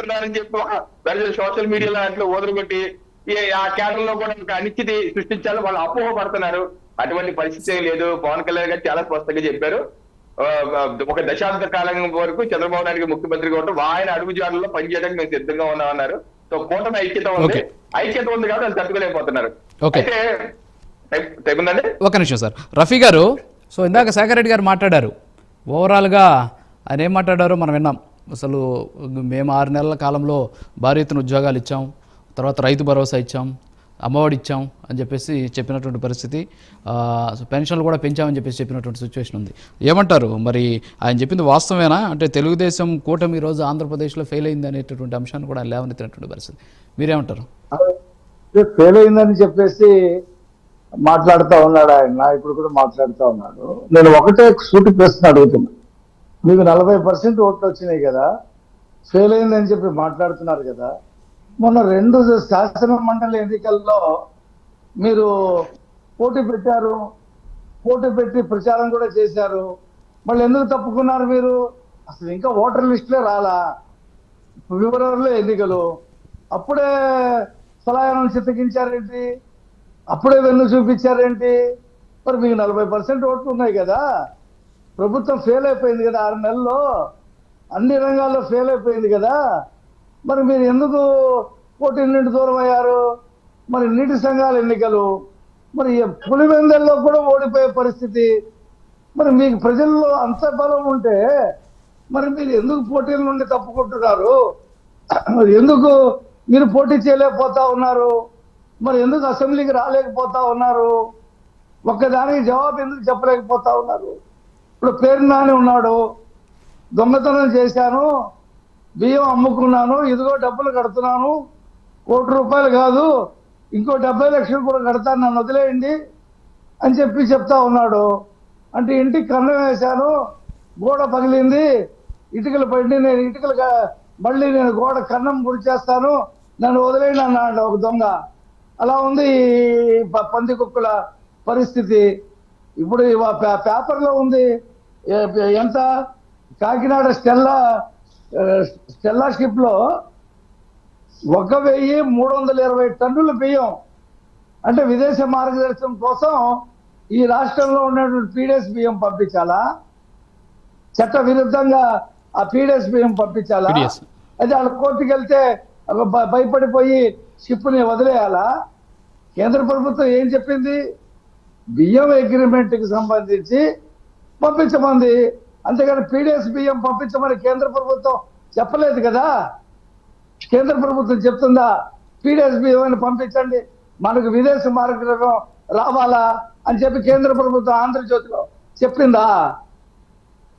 అంటున్నారని చెప్పి ఒక సోషల్ మీడియాలో అట్లా ఈ ఆ కేటర్లో లో కూడా ఒక అనిశ్చితి సృష్టించాలి వాళ్ళు అపోహ పడుతున్నారు. అటువంటి పరిస్థితి ఏం లేదు. పవన్ కళ్యాణ్ గారు చాలా స్పష్టంగా చెప్పారు. ఒక దశాబ్ద కాలం వరకు చంద్రబాబు నాయుడు ముఖ్యమంత్రిగా ఉంటారు ఆయన అడుగు జాడల్లో పనిచేయడానికి మేము సిద్ధంగా ఉన్నామన్నారు. సో కూటమి ఐక్యత ఉంది. ఐక్యత ఉంది కాబట్టి వాళ్ళు తట్టుకోలేకపోతున్నారు. అయితే ఒక నిమిషం సార్. రఫీ గారు సో ఇందాక శేఖర్ రెడ్డి గారు మాట్లాడారు. ఓవరాల్గా ఆయన ఏం మాట్లాడారో మనం విన్నాం. అసలు మేము ఆరు నెలల కాలంలో భారీ ఎత్తున ఉద్యోగాలు ఇచ్చాం తర్వాత రైతు భరోసా ఇచ్చాం అమ్మఒడి ఇచ్చాం అని చెప్పేసి చెప్పినటువంటి పరిస్థితి. ఆ, సో పెన్షన్లు కూడా పెంచామని చెప్పేసి చెప్పినటువంటి సిచ్యువేషన్ ఉంది. ఏమంటారు? మరి ఆయన చెప్పింది వాస్తవమేనా? అంటే తెలుగుదేశం కూటమి ఈరోజు ఆంధ్రప్రదేశ్లో ఫెయిల్ అయింది అనేటటువంటి అంశాన్ని కూడా ఆయన లేవనెత్తినటువంటి పరిస్థితి. మీరేమంటారు? ఫెయిల్ అయిందని చెప్పేసి మాట్లాడుతూ ఉన్నాడు ఆయన. ఇప్పుడు కూడా మాట్లాడుతూ ఉన్నాడు. నేను ఒకటే సూటి ప్రశ్న అడుగుతున్నా. మీకు నలభై పర్సెంట్ ఓట్లు వచ్చినాయి కదా ఫెయిల్ అయిందని చెప్పి మాట్లాడుతున్నారు కదా. మొన్న రెండు శాసన మండలి ఎన్నికల్లో మీరు పోటీ పెట్టారు పోటీ పెట్టి ప్రచారం కూడా చేశారు. మళ్ళీ ఎందుకు తప్పుకున్నారు మీరు? అసలు ఇంకా ఓటర్ లిస్టులే రాలా? ఫిబ్రవరిలో ఎన్నికలు. అప్పుడే పలాయనం చిత్తగించారేంటి అప్పుడే వెన్ను చూపించారేంటి? మరి మీకు నలభై పర్సెంట్ ఓట్లు ఉన్నాయి కదా. ప్రభుత్వం ఫెయిల్ అయిపోయింది కదా ఆరు నెలల్లో. అన్ని రంగాల్లో ఫెయిల్ అయిపోయింది కదా. మరి మీరు ఎందుకు పోటీ నుండి దూరం అయ్యారు? మరి నీటి సంఘాల ఎన్నికలు మరి పులివెందల్లో కూడా ఓడిపోయే పరిస్థితి. మరి మీకు ప్రజల్లో అంత బలం ఉంటే మరి మీరు ఎందుకు పోటీల నుండి తప్పుకుంటున్నారు? మరి ఎందుకు మీరు పోటీ చేయలేకపోతా ఉన్నారు? మరి ఎందుకు అసెంబ్లీకి రాలేకపోతా ఉన్నారు? ఒక్కదానికి జవాబు ఎందుకు చెప్పలేకపోతా ఉన్నారు? ఇప్పుడు పేరు నాని ఉన్నాడు. దొంగతనం చేశాను. బియ్యం అమ్ముకున్నాను. ఇదిగో డబ్బులు కడుతున్నాను. కోటి రూపాయలు కాదు. ఇంకో డెబ్బై లక్షలు కూడా కడతాను. నన్ను వదిలేయండి అని చెప్పి చెప్తా ఉన్నాడు. అంటే ఇంటికి కన్నం వేశాను. గోడ పగిలింది. ఇటుకలు పడి నేను ఇటుకలు మళ్ళీ నేను గోడ కన్నం గురి చేస్తాను నన్ను వదిలేయండి అన్నాడు ఒక దొంగ. అలా ఉంది ఈ ప- పంది కుక్కల పరిస్థితి. ఇప్పుడు పేపర్లో ఉంది. ఎంత? కాకినాడ స్టెల్లా స్టెల్లా షిప్లో ఒక వెయ్యి మూడు వందల ఇరవై టన్నుల బియ్యం అంటే విదేశ మార్గదర్శనం కోసం ఈ రాష్ట్రంలో ఉన్నటువంటి పీడిఎస్ బియ్యం పంపించాలా? చట్ట విరుద్ధంగా ఆ పీడిఎస్ బియ్యం పంపించాలా. అయితే వాళ్ళ కోర్టుకి వెళ్తే భయపడిపోయి షిప్ని వదిలేయాలా? కేంద్ర ప్రభుత్వం ఏం చెప్పింది? బియ్యం అగ్రిమెంట్కి సంబంధించి పంపించమంది. అంతేగాని పీడిఎస్ బియ్యం పంపించమని కేంద్ర ప్రభుత్వం చెప్పలేదు కదా? కేంద్ర ప్రభుత్వం చెప్తుందా? పీడిఎస్ బియ్యం అని పంపించండి. మనకు విదేశ మార్గం రావాలా అని చెప్పి కేంద్ర ప్రభుత్వం ఆంధ్రజ్యోతిలో చెప్పిందా?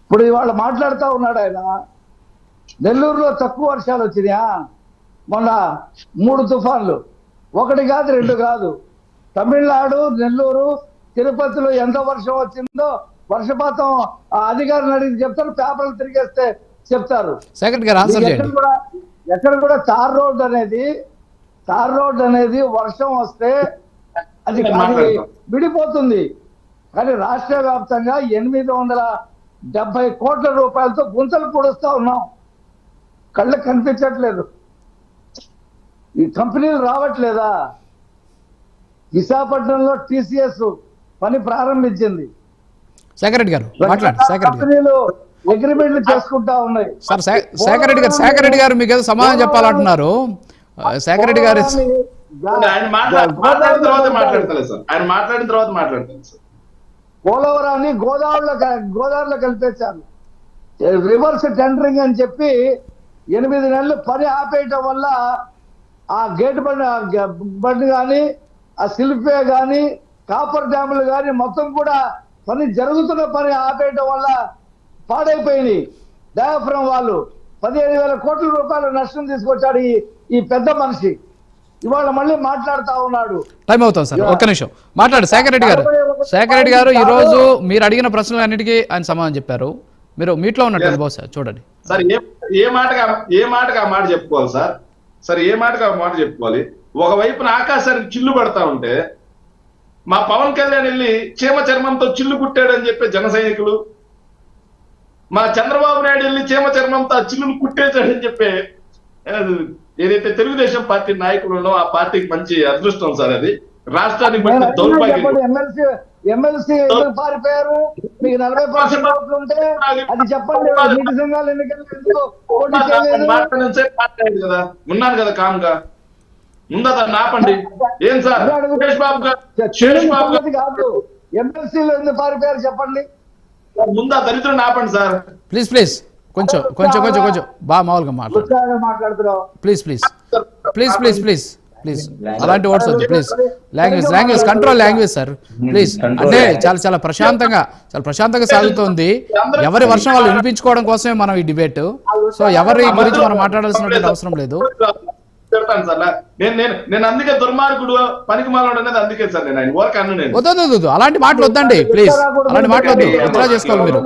ఇప్పుడు ఇవాళ మాట్లాడుతూ ఉన్నాడు ఆయన. నెల్లూరులో తక్కువ వర్షాలు వచ్చినాయా? మొన్న మూడు తుఫాన్లు. ఒకటి కాదు రెండు కాదు. తమిళనాడు నెల్లూరు తిరుపతిలో ఎంత వర్షం వచ్చిందో వర్షపాతం ఆ అధికారులు అడిగి చెప్తారు పేపర్లు తిరిగేస్తే చెప్తారు. ఎక్కడ కూడా ఎక్కడ కూడా తార్ రోడ్ అనేది తార్ రోడ్ అనేది వర్షం వస్తే అది. విడిపోతుంది. కానీ రాష్ట్ర వ్యాప్తంగా ఎనిమిది వందల డెబ్బై కోట్ల రూపాయలతో గుంతలు పొడుస్తా ఉన్నాం. కళ్ళకి కనిపించట్లేదు. ఈ కంపెనీలు రావట్లేదా? విశాఖపట్నంలో టీసీఎస్ పని ప్రారంభించింది. శేఖర్ రెడ్డి గారు మాట్లాడండి శేఖర్ రెడ్డి గారు. కంపెనీలు అగ్రిమెంట్లు చేసుకుంటా ఉన్నాయి. సార్ శే- శేఖర్ రెడ్డి గారు శేఖర్ రెడ్డి గారు మీకు ఏదో సమాధానం చెప్పాలంటున్నారు. ఆ, శేఖర్ రెడ్డి గారు ఆయన మాట్లాడి మాట్లాడిన తర్వాత మాట్లాడతలేదు సార్. ఆయన మాట్లాడిన తర్వాత మాట్లాడతాను సార్. పోలవరాన్ని గోదావరిలో గోదావరిలో కలిపేశారు. రివర్స్ టెండరింగ్ అని చెప్పి ఎనిమిది నెలలు పని ఆపేయటం వల్ల ఆ గేట్ బండి బండి కానీ ఆ శిల్పే కానీ కాపర్ డ్యాములు కానీ మొత్తం కూడా పని జరుగుతున్న పని ఆపేయటం వల్ల పాడైపోయినాయి డయాఫ్రమ్ వాళ్ళు పదిహేను వేల కోట్ల రూపాయల నష్టం తీసుకొచ్చాడు ఈ ఈ పెద్ద మనిషి. ఇవాళ మళ్ళీ మాట్లాడుతా ఉన్నాడు. టైం అవుతుంది సార్ ఒక్క నిమిషం. మాట్లాడు శేఖర్ రెడ్డి గారు. శేఖర్ రెడ్డి గారు ఈ రోజు మీరు అడిగిన ప్రశ్నలన్నిటికీ ఆయన సమాధానం చెప్పారు. మీరు మీట్లో ఉన్నట్టు బహుశా చూడండి. సార్ ఏ ఏ మాటగా ఏ మాటగా ఆ మాట చెప్పుకోవాలి సార్? సార్ ఏ మాటగా మాట చెప్పుకోవాలి? ఒకవైపున ఆకాశానికి చిల్లు పడతా ఉంటే మా పవన్ కళ్యాణ్ వెళ్ళి చీమ చర్మంతో చిల్లు కుట్టాడని చెప్పే జన సైనికులు. మా చంద్రబాబు నాయుడు వెళ్ళి చీమ చర్మంతో ఆ చిల్లును కుట్టేశాడని చెప్పే ఏదైతే తెలుగుదేశం పార్టీ నాయకులు ఉన్నో ఆ పార్టీకి మంచి అదృష్టం సార్ అది. రాష్ట్రానికి మంచి దౌర్భాగ్యం. ఎమ్మెల్సీ ఎందుకు పారిపోయారు? మీకు నలభై పర్సెంట్ ఓట్లు ఉంటే అది చెప్పండి. నీటి సంఘాలు ఎన్నికలు ఎందుకు? ఉన్నాను కదా కామ్గా. ఉందా దాన్ని ఆపండి ఏం సార్? సురేష్ బాబు గారు సురేష్ బాబు గారు. ఎందుకు పారిపోయారు చెప్పండి. ముందా దరిద్రుని ఆపండి సార్. Please please. కొంచెం కొంచెం కొంచెం కొంచెం. బాగా మామూలుగా మాట్లాడు. Please please. Please please please. Please. అలాంటి వర్డ్స్ వద్దు please. Language language control language sir please అంటే చాలా చాలా ప్రశాంతంగా చాలా ప్రశాంతంగా సాగుతోంది. ఎవరి వర్షం వాళ్ళు వినిపించుకోవడం కోసమే మనం ఈ డిబేట్ సో ఎవరి గురించి మనం మాట్లాడాల్సినటువంటి అవసరం లేదు. సార్. నేను నేను నేను అందుకే దుర్మార్గుడు పనికి మాలోడు అనేది అందుకే సార్ నేను ఆయన అన్ను నేను. వద్దు అలాంటి మాటలు వద్దండి ప్లీజ్ అలాంటి మాటలు వద్దు. విత్డ్రా చేసుకోవాలి మీరు.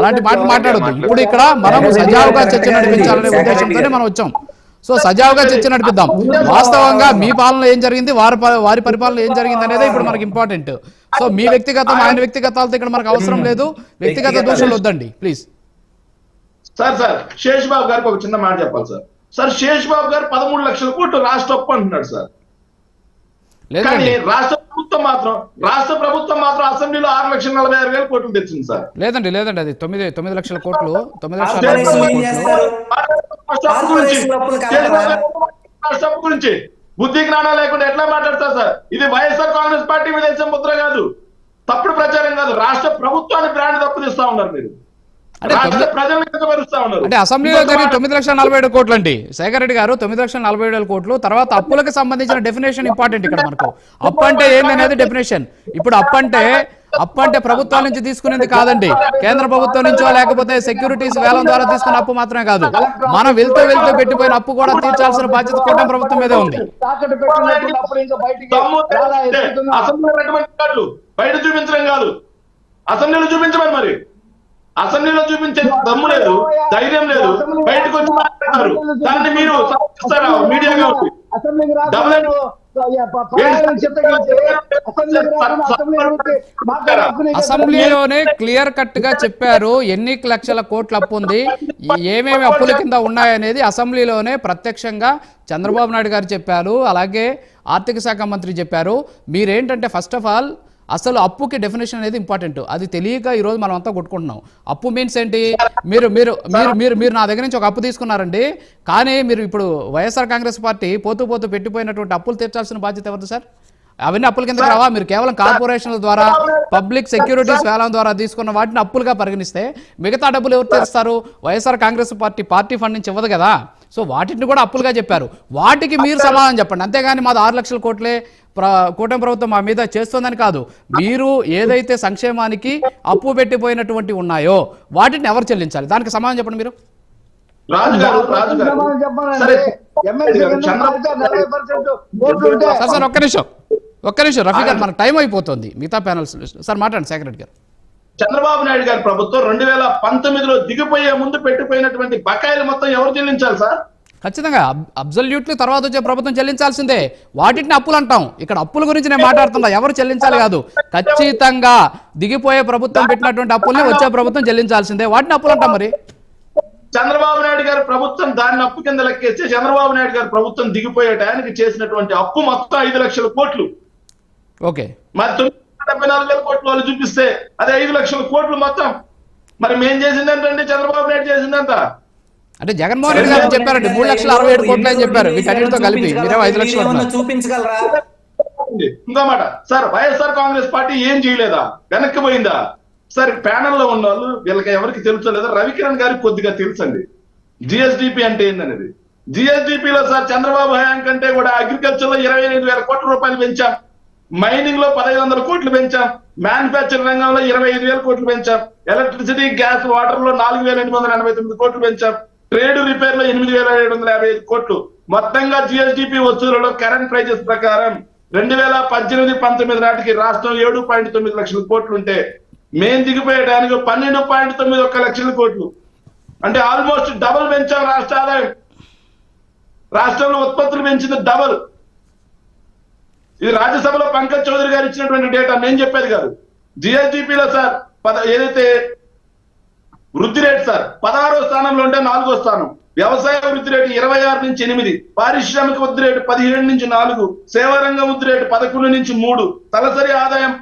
అలాంటి మాటలు మాట్లాడొద్దు. ఇప్పుడు ఇక్కడ మనం సజావుగా చర్చ నడిపించాలనే ఉద్దేశంతోనే మనం వచ్చాం. సో సజావుగా చర్చ నడిపిద్దాం. వాస్తవంగా మీ పాలన ఏం జరిగింది? వారి వారి పరిపాలన ఏం జరిగింది అనేది ఇప్పుడు మనకి ఇంపార్టెంట్ సో మీ వ్యక్తిగతం ఆయన వ్యక్తిగతాలతో ఇక్కడ మనకు అవసరం లేదు. వ్యక్తిగత దోషాలు వద్దండి please sir sir Sesh Babu గారికి ఒక చిన్న మాట చెప్పాలి సార్. సార్ శేష్ బాబు గారు పదమూడు లక్షల కోట్లు రాష్ట్ర అప్పు అంటున్నాడు సార్. కానీ లేదండి రాష్ట్ర ప్రభుత్వం మాత్రం రాష్ట్ర ప్రభుత్వం మాత్రం అసెంబ్లీలో ఆరు లక్షల నలభై ఆరు వేల కోట్లు తెచ్చింది సార్. లేదండి లేదండి అది తొమ్మిది తొమ్మిది లక్షల కోట్లు తొమ్మిది లక్షల రాష్ట్ర అప్పు గురించి బుద్ధి జ్ఞానం లేకుండా ఎట్లా మాట్లాడతారు సార్? ఇది వైఎస్ఆర్ కాంగ్రెస్ పార్టీ మీద ముద్ర కాదు. తప్పుడు ప్రచారం కాదు. రాష్ట్ర ప్రభుత్వాన్ని బ్రాండ్ తప్పు తీస్తా ఉన్నారు మీరు. అంటే అసెంబ్లీలో జరిగి తొమ్మిది లక్షల నలభై ఏడు కోట్లు అండి శేఖర్ రెడ్డి గారు తొమ్మిది లక్షల నలభై ఏడు వేల కోట్లు. తర్వాత అప్పులకు సంబంధించిన డెఫినేషన్ ఇంపార్టెంట్ ఇక్కడ మనకు. అప్పు అంటే ఏంది అనేది డెఫినేషన్ ఇప్పుడు అప్పు అంటే అప్పు అంటే ప్రభుత్వాల నుంచి తీసుకునేది కాదండి. కేంద్ర ప్రభుత్వం నుంచో లేకపోతే సెక్యూరిటీస్ వేలం ద్వారా తీసుకున్న అప్పు మాత్రమే కాదు. మనం వెళ్తూ వెళ్తూ పెట్టిపోయిన అప్పు కూడా తీర్చాల్సిన బాధ్యత కూటమి ప్రభుత్వం మీదే ఉంది. అసెంబ్లీలో బయట చూపించడం కాదు. అసెంబ్లీలో చూపించమని మరి. అసెంబ్లీలో చూపించే దమ్ము లేదు ధైర్యం లేదు. బయటకు వచ్చి మాట్లాడతారు. దాన్ని మీరు సమర్థిస్తారా మీడియాగా? అసెంబ్లీలోనే క్లియర్ కట్గా చెప్పారు. ఎన్ని లక్షల కోట్ల అప్పు ఉంది. ఏమేమి అప్పుల కింద ఉన్నాయనేది అసెంబ్లీలోనే ప్రత్యక్షంగా చంద్రబాబు నాయుడు గారు చెప్పారు. అలాగే ఆర్థిక శాఖ మంత్రి చెప్పారు. మీరేంటంటే ఫస్ట్ ఆఫ్ ఆల్ అసలు అప్పుకి డెఫినేషన్ అనేది ఇంపార్టెంట్ అది తెలియక ఈ రోజు మనం అంతా కొట్టుకుంటున్నాం. అప్పు మీన్స్ ఏంటి? మీరు మీరు మీరు మీరు మీరు నా దగ్గర నుంచి ఒక అప్పు తీసుకున్నారండి. కానీ మీరు ఇప్పుడు వైఎస్ఆర్ కాంగ్రెస్ పార్టీ పోతూ పోతూ పెట్టిపోయినటువంటి అప్పులు తీర్చాల్సిన బాధ్యత ఎవరిది సార్? అవన్నీ అప్పుల కిందకి రావా? మీరు కేవలం కార్పొరేషన్ల ద్వారా పబ్లిక్ సెక్యూరిటీస్ వేలం ద్వారా తీసుకున్న వాటిని అప్పులుగా పరిగణిస్తే మిగతా డబ్బులు ఎవరు తెస్తారు YSR Congress party party fund నుంచి ఇవ్వదు కదా? సో వాటిని కూడా అప్పులుగా చెప్పారు. వాటికి మీరు సమాధానం చెప్పండి. అంతేగాని మాది ఆరు లక్షల కోట్లే ప్ర కూటమి ప్రభుత్వం మా మీద చేస్తుందని కాదు. మీరు ఏదైతే సంక్షేమానికి అప్పు పెట్టిపోయినటువంటి ఉన్నాయో వాటిని ఎవరు చెల్లించాలి? దానికి సమాధానం చెప్పండి మీరు. కింద సార్ సార్ ఒక్క నిమిషం. ఒక్క నిమిషం రఫీ గారు మనకు టైం అయిపోతుంది. మిగతా ప్యానల్స్ సార్ మాట్లాడండి సెక్రటరీ గారు. చంద్రబాబు నాయుడు గారి ప్రభుత్వం రెండు వేల పంతొమ్మిదిలో దిగిపోయే ముందు పెట్టిపోయినటువంటి బకాయిలు మొత్తం ఎవరు చెల్లించాలి సార్? ఖచ్చితంగా. అబ్జల్యూట్లీ తర్వాత వచ్చే ప్రభుత్వం చెల్లించాల్సిందే. వాటిని అప్పులు అంటాం ఇక్కడ అప్పుల గురించి నేను మాట్లాడుతున్నా. ఎవరు చెల్లించాలి కాదు. ఖచ్చితంగా దిగిపోయే ప్రభుత్వం పెట్టినటువంటి అప్పుల్ని వచ్చే ప్రభుత్వం చెల్లించాల్సిందే. వాటిని అప్పులు అంటాం మరి. చంద్రబాబు నాయుడు గారి ప్రభుత్వం దాన్ని అప్పు కింద లెక్కేస్తే చంద్రబాబు నాయుడు గారి ప్రభుత్వం దిగిపోయే టయానికి చేసినటువంటి అప్పు మొత్తం ఐదు లక్షల కోట్లు. ఓకే. మరి తొమ్మిది డెబ్బై నాలుగు వేల కోట్లు వాళ్ళు చూపిస్తే అదే ఐదు లక్షల కోట్లు మొత్తం. మరి మేం చేసిందంటే చంద్రబాబు నాయుడు చేసిందంట అంటే జగన్మోహన్ రెడ్డి గారు చెప్పారండి మూడు లక్షల అరవై ఏడు కోట్లు అని చెప్పారు. వీటన్నిటితో కలిపి మీరేమో ఐదు లక్షలు మీరేమన్నా అంటున్నారు. చూపించగలరా? ఇంకో మాట సార్ వైఎస్ఆర్ కాంగ్రెస్ పార్టీ ఏం చేయలేదా? వెనక్కి పోయిందా? సార్ ప్యానెల్లో ఉన్న వాళ్ళు వీళ్ళకి ఎవరికి తెలుసో లేదా రవికిరణ్ గారికి కొద్దిగా తెలుసండి. జిఎస్డిపి అంటే ఏందనేది? GSDP లో సార్ చంద్రబాబు హయాం కంటే కూడా అగ్రికల్చర్లో ఇరవై ఎనిమిది వేల కోట్ల రూపాయలు పెంచాం. మైనింగ్లో పదహైదు వందల కోట్లు పెంచాం. మ్యానుఫ్యాక్చరింగ్ రంగంలో ఇరవై ఐదు వేల కోట్లు పెంచాం. ఎలక్ట్రిసిటీ గ్యాస్ వాటర్లో నాలుగు వేల ఎనిమిది వందల ఎనభై తొమ్మిది కోట్లు పెంచాం. ట్రేడ్ రిపేర్లో ఎనిమిది వేల ఏడు వందల యాభై ఐదు కోట్లు. మొత్తంగా జిఎస్డిపి వస్తువులలో కరెంట్ ప్రైజెస్ ప్రకారం రెండు వేల పద్దెనిమిది పంతొమ్మిది నాటికి రాష్ట్రం ఏడు పాయింట్ తొమ్మిది లక్షల కోట్లు ఉంటే మేం దిగిపోయేటానికి పన్నెండు పాయింట్ తొమ్మిది ఒక్క లక్షల కోట్లు. అంటే ఆల్మోస్ట్ డబల్ పెంచాం రాష్ట్ర ఆదాయం. రాష్ట్రంలో ఉత్పత్తులు పెంచింది డబల్ ఇది రాజ్యసభలో పంకజ్ చౌదరి గారు ఇచ్చినటువంటి డేటా నేను చెప్పేది కాదు. జిఎస్డిపిలో లో సార్ పద ఏదైతే వృద్ధి రేటు సార్ పదహారో స్థానంలో ఉంటే నాలుగో స్థానం. వ్యవసాయ వృద్ధి రేటు ఇరవై ఆరు నుంచి ఎనిమిది పారిశ్రామిక వృద్ధి రేటు పదిహేడు నుంచి నాలుగు సేవారంగ వృద్ధి రేటు పదకొండు నుంచి మూడు తలసరి ఆదాయం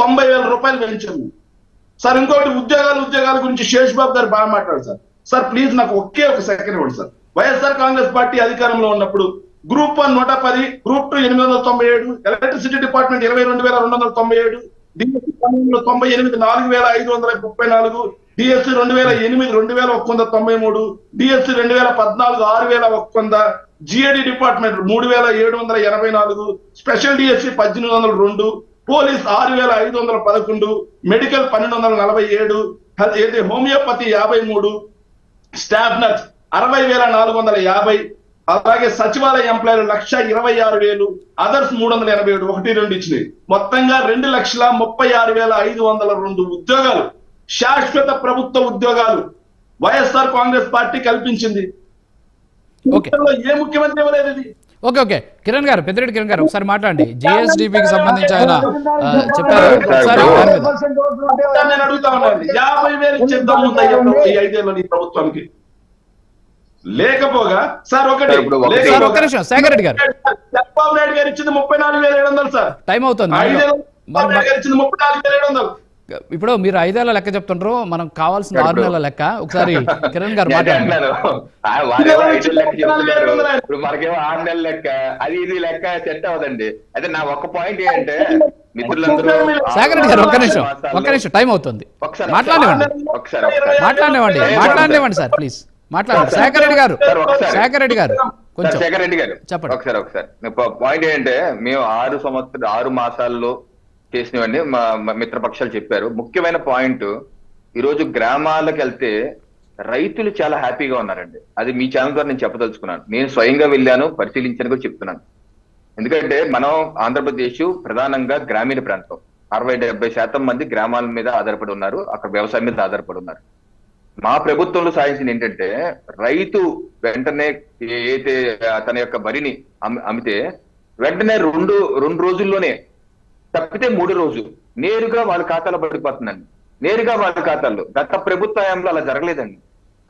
తొంభై వేల రూపాయలు పెంచాము. సార్ ఇంకోటి ఉద్యోగాలు ఉద్యోగాల గురించి శేష్ బాబు గారు బాగా మాట్లాడారు సార్. సార్ ప్లీజ్ నాకు ఒకే ఒక సెకండ్ ఇవ్వండి సార్. వైఎస్ఆర్ కాంగ్రెస్ పార్టీ అధికారంలో ఉన్నప్పుడు గ్రూప్ వన్ నూట పది గ్రూప్ టూ ఎనిమిది వందల తొంభై ఏడు ఎలక్ట్రిసిటీ డిపార్ట్మెంట్ ఇరవై రెండు వేల రెండు వందల తొంభై ఏడు డిఎస్సి తొంభై ఎనిమిది నాలుగు వేల ఐదు వందల ముప్పై నాలుగు డిఎస్సి రెండు వేల ఎనిమిది రెండు వేల ఒక్క వంద తొంభై మూడు డిఎస్సి రెండు వేల పద్నాలుగు ఆరు వేల ఒక్క వంద జిఏడి డిపార్ట్మెంట్ మూడు వేల ఏడు వందల ఎనభై నాలుగు స్పెషల్ డిఎస్సి పద్దెనిమిది వందల రెండు పోలీస్ ఆరు వేల ఐదు వందల పదకొండు మెడికల్ పన్నెండు వందల నలభై ఏడు అయితే హోమియోపతి యాభై మూడు స్టాఫ్ నర్స్ అరవై వేల నాలుగు వందల యాభై అలాగే సచివాలయ ఎంప్లాయీలు లక్ష ఇరవై ఆరు వేలు అదర్స్ మూడు వందల ఎనభై ఏడు ఒకటి రెండు ఇచ్చినాయి. మొత్తంగా రెండు లక్షల ముప్పై ఆరు వేల ఐదు వందల రెండు ఉద్యోగాలు. శాశ్వత ప్రభుత్వ ఉద్యోగాలు వైఎస్ఆర్ కాంగ్రెస్ పార్టీ కల్పించింది. ఓకే. ఏ ముఖ్యమంత్రి ఇవ్వలేదు ఇది? Okay okay. కిరణ్ గారు పెద్దిరెడ్డి కిరణ్ గారు ఒకసారి మాట్లాడండి. జిఎస్డిపికి సంబంధించి ఆయన చెప్పారు. ఒకసారి నేను అడుగుతా ఉన్నాను. యాభై వేలు ఈ ప్రభుత్వానికి. లేకపోగా సార్ ఒకటి ఒక్క నిమిషం, శేఖర్ రెడ్డి గారు. చంద్రబాబు నాయుడు గారు ఇచ్చింది ముప్పై నాలుగు వేల ఏడు వందలు సార్. టైం అవుతుంది. ఇచ్చింది ముప్పై నాలుగు వేల ఏడు వందలు. ఇప్పుడు మీరు ఐదేళ్ళ లెక్క చెప్తుండ్రు. మనం కావాల్సిన ఆరు నెలల లెక్క. ఒకసారి కిరణ్ గారు ఇప్పుడు మనకేమో ఆరు నెలల లెక్క. అది ఇది లెక్క సెట్ అవ్వదండి. అయితే నా ఒక్క పాయింట్ ఏంటంటే మిత్రులందరూ శేఖర్ రెడ్డి గారు ఒక్క నిమిషం. ఒక్క నిమిషం. టైం అవుతుంది. మాట్లాడనివ్వండి. మాట్లాడనివ్వండి. ఏ మాట్లాడనివ్వండి సార్ ప్లీజ్. మాట్లాడండి. శేఖర్ రెడ్డి గారు. శేఖర్ రెడ్డి గారు కొంచెం శేఖర్ రెడ్డి గారు. చెప్పండి. ఒకసారి ఒకసారి. పాయింట్ ఏంటంటే మేము ఆరు సంవత్సరాలు ఆరు మాసాల్లో చేసినవన్నీ మా మిత్రపక్షాలు చెప్పారు. ముఖ్యమైన పాయింట్ ఈ రోజు గ్రామాలకు వెళ్తే రైతులు చాలా హ్యాపీగా ఉన్నారండి. అది మీ ఛానల్ ద్వారా నేను చెప్పదలుచుకున్నాను. నేను స్వయంగా వెళ్ళాను పరిశీలించాను కూడా చెప్తున్నాను. ఎందుకంటే మనం ఆంధ్రప్రదేశ్ ప్రధానంగా గ్రామీణ ప్రాంతం. అరవై డెబ్బై శాతం మంది గ్రామాల మీద ఆధారపడి ఉన్నారు. అక్కడ వ్యవసాయం మీద ఆధారపడి ఉన్నారు. మా ప్రభుత్వంలో సాధించింది ఏంటంటే రైతు వెంటనే ఏదైతే తన యొక్క వరిని అమ్మితే వెంటనే రెండు రెండు రోజుల్లోనే తప్పితే మూడు రోజు నేరుగా వాళ్ళ ఖాతాలో పడిపోతుందండి. నేరుగా వాళ్ళ ఖాతాల్లో. గత ప్రభుత్వ హయాంలో అలా జరగలేదండి.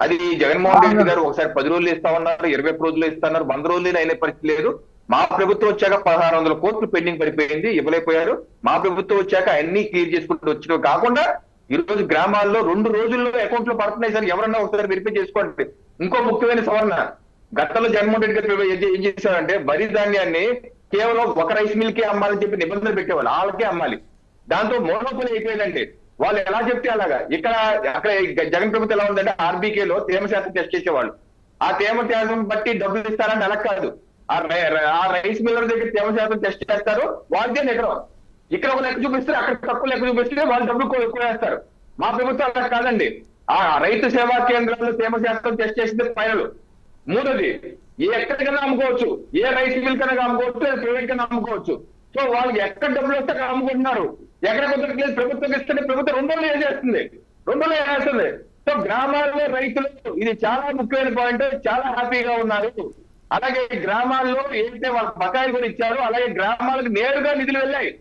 అది జగన్మోహన్ రెడ్డి గారు ఒకసారి పది రోజులు ఇస్తా ఉన్నారు ఇరవై ఒక్క రోజులు ఇస్తున్నారు వంద రోజులు అయిన పరిస్థితి లేదు. మా ప్రభుత్వం వచ్చాక పదహారు వందల కోట్లు పెండింగ్ పడిపోయింది ఇవ్వలేకపోయారు. మా ప్రభుత్వం వచ్చాక అన్ని క్లియర్ చేసుకుంటూ వచ్చినవి కాకుండా ఈ రోజు గ్రామాల్లో రెండు రోజుల్లో అకౌంట్లో పడుతున్నాయి సార్. ఎవరన్నా ఒకసారి వెరిఫై చేసుకోండి. ఇంకో ముఖ్యమైన సవరణ. గతంలో జగన్మోహన్ రెడ్డి గారు ఏం- చేశారంటే వరి ధాన్యాన్ని కేవలం ఒక రైస్ మిల్ కే అమ్మాలని చెప్పి నిబంధనలు పెట్టేవాళ్ళు. వాళ్ళకే అమ్మాలి. దాంతో మోనోపలి అయిపోయిందంటే వాళ్ళు ఎలా చెప్తే అలాగా. ఇక్కడ అక్కడ జగన్ ప్రభుత్వం ఎలా ఉందంటే ఆర్బీకే లో తేమ శాతం టెస్ట్ చేసేవాళ్ళు. ఆ తేమ శాతం బట్టి డబ్బులు ఇస్తారని అలా కాదు. ఆ రైస్ మిల్లర్ దగ్గర తేమ శాతం టెస్ట్ చేస్తారు. వాళ్ళదే నిగరం ఇక్కడ ఒక లెక్క చూపిస్తే అక్కడ తక్కువ లెక్క చూపిస్తే వాళ్ళు డబ్బులు ఎక్కువ వేస్తారు మా ప్రభుత్వం అలా కాదండి. ఆ రైతు సేవా కేంద్రాల్లో తేమ శాతం టెస్ట్ చేసింది ఫైనల్. మూడోది ఏ ఎక్కడికైనా అమ్ముకోవచ్చు. ఏ రైస్ మిల్ కన్నా అమ్ముకోవచ్చు ప్రైవేట్ కన్నా అమ్ముకోవచ్చు. సో వాళ్ళకి ఎక్కడ డబ్బులు వస్తే అక్కడ అమ్ముకుంటున్నారు. ఎక్కడ కుదరట్లేదు ప్రభుత్వం ఇస్తే ప్రభుత్వం రెండు రోజులు ఏం చేస్తుంది? రెండు రోజులు చేస్తుంది? సో గ్రామాల్లో రైతులు ఇది చాలా ముఖ్యమైన పాయింట్ చాలా హ్యాపీగా ఉన్నారు. అలాగే గ్రామాల్లో ఏదైతే వాళ్ళ బకాయిలు కూడా ఇచ్చారో అలాగే గ్రామాలకు నేరుగా నిధులు వెళ్ళాయి.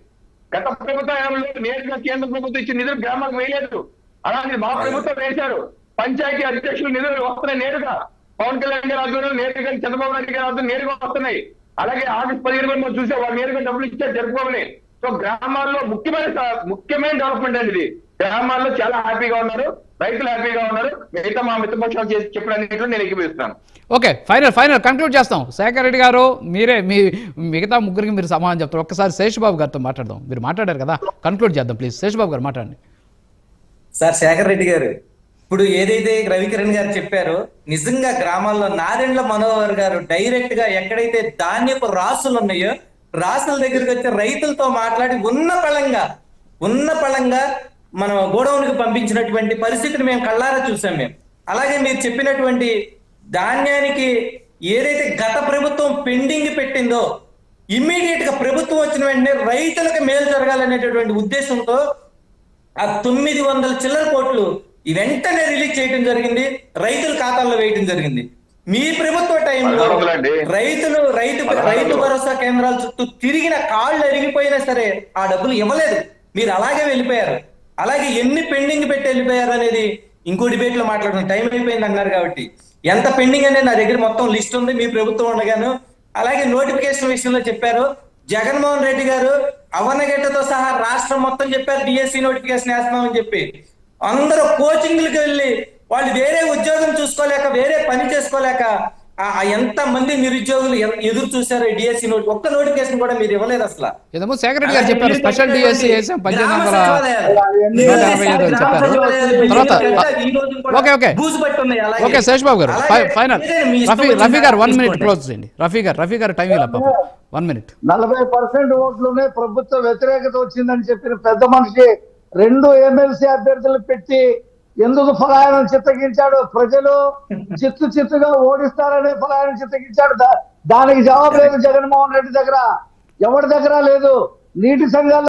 గత ప్రభుత్వ హయాంలో నేరుగా కేంద్ర ప్రభుత్వం ఇచ్చిన నిధులు గ్రామాలకు వేయలేదు. అలాగే మా ప్రభుత్వం వేశారు. పంచాయతీ అధ్యక్షులు నిధులు వస్తున్నాయి నేరుగా. పవన్ కళ్యాణ్ గారి ఆధ్వర్యంలో నేరుగా చంద్రబాబు నాయుడు గారి ఆధ్వర్యంలో నేరుగా వస్తున్నాయి. అలాగే ఆగస్టు పదిహేను మనం చూసే వాళ్ళు నేరుగా డబ్బులు ఇచ్చారు జరుపుకోమని. సో గ్రామాల్లో ముఖ్యమైన ముఖ్యమైన డెవలప్మెంట్ అండి ఇది గ్రామాల్లో చాలా హ్యాపీగా ఉన్నారు. రైతులు హ్యాపీగా ఉన్నారు. మిగతా మా మిత్రపక్షాలు చేసి నేను ఎక్కిపిస్తున్నాను ఓకే ఫైనల్ ఫైనల్ కంక్లూడ్ చేస్తాం. శేఖర్ రెడ్డి గారు మీరే మీ మిగతా ముగ్గురికి మీరు సమాధానం చెప్తారు. ఒక్కసారి శేషబాబు గారితో మాట్లాడదాం. మీరు మాట్లాడారు కదా. కంక్లూడ్ చేద్దాం ప్లీజ్. శేషబాబు గారు మాట్లాడండి. సార్ శేఖర్ రెడ్డి గారు ఇప్పుడు ఏదైతే రవికిరణ్ గారు చెప్పారో నిజంగా గ్రామాల్లో నాదెండ్ల మనోహర్ గారు డైరెక్ట్గా ఎక్కడైతే ధాన్యపు రాసులు ఉన్నాయో రాసుల దగ్గరికి వచ్చి రైతులతో మాట్లాడి ఉన్న పళంగా ఉన్న పళంగా మనం గోడౌన్కి పంపించినటువంటి పరిస్థితిని మేము కళ్ళారా చూసాం మేము అలాగే మీరు చెప్పినటువంటి ధాన్యానికి ఏదైతే గత ప్రభుత్వం పెండింగ్ పెట్టిందో ఇమ్మీడియట్గా ప్రభుత్వం వచ్చిన వెంటనే రైతులకు మేలు జరగాలనేటటువంటి ఉద్దేశంతో ఆ తొమ్మిది వందల చిల్లర కోట్లు వెంటనే రిలీజ్ చేయడం జరిగింది రైతుల ఖాతాల్లో వేయడం జరిగింది మీ ప్రభుత్వ టైంలో. రైతులు రైతు రైతు. భరోసా కేంద్రాల చుట్టూ తిరిగిన కాళ్ళు అరిగిపోయినా సరే ఆ డబ్బులు ఇవ్వలేదు మీరు అలాగే వెళ్ళిపోయారు అలాగే ఎన్ని పెండింగ్ పెట్టి వెళ్ళిపోయారు అనేది ఇంకో డిబేట్లో మాట్లాడడం టైం అయిపోయింది అన్నారు కాబట్టి. ఎంత పెండింగ్ అనేది నా దగ్గర మొత్తం లిస్ట్ ఉంది మీ ప్రభుత్వం ఉండగాను. అలాగే నోటిఫికేషన్ విషయంలో చెప్పారు. జగన్మోహన్ రెడ్డి గారు అవనగడ్డతో సహా రాష్ట్రం మొత్తం చెప్పారు డిఎస్సి నోటిఫికేషన్ వేస్తున్నామని చెప్పి. అందరూ కోచింగ్లకు వెళ్ళి వాళ్ళు వేరే ఉద్యోగం చూసుకోలేక వేరే పని చేసుకోలేక ఎంత మంది నిరుద్యోగులు ఎదురు చూశారు డిఎస్సి నోటి ఒక్క నోటిఫికేషన్ కూడా మీరు ఇవ్వలేదు అసలు. ఏదేమో శేఖర్ రెడ్డి గారు చెప్పారు స్పెషల్ డిఎస్సి వేసాం okay okay. Okay Sesh Babu గారు ఫైనల్. రఫీ రఫీ గారు వన్ మినిట్ క్లోజ్ చేయండి. రఫీ గారు రఫీ గారు టైం ఇలా పాపం? One minute. నలభై పర్సెంట్ ఓట్లునే ప్రభుత్వ వ్యతిరేకత వచ్చిందని చెప్పిన పెద్ద మనిషి రెండు ఎమ్మెల్సీ అభ్యర్థులు పెట్టి ఎందుకు ఫలాయనం చిత్తగించాడు? ప్రజలు చిత్తు చిత్తుగా ఓడిస్తారని ఫలాయనం చిత్తగించాడు. దానికి జవాబు లేదు జగన్మోహన్ రెడ్డి దగ్గర. ఎవరి దగ్గర లేదు? నీటి సంఘాలు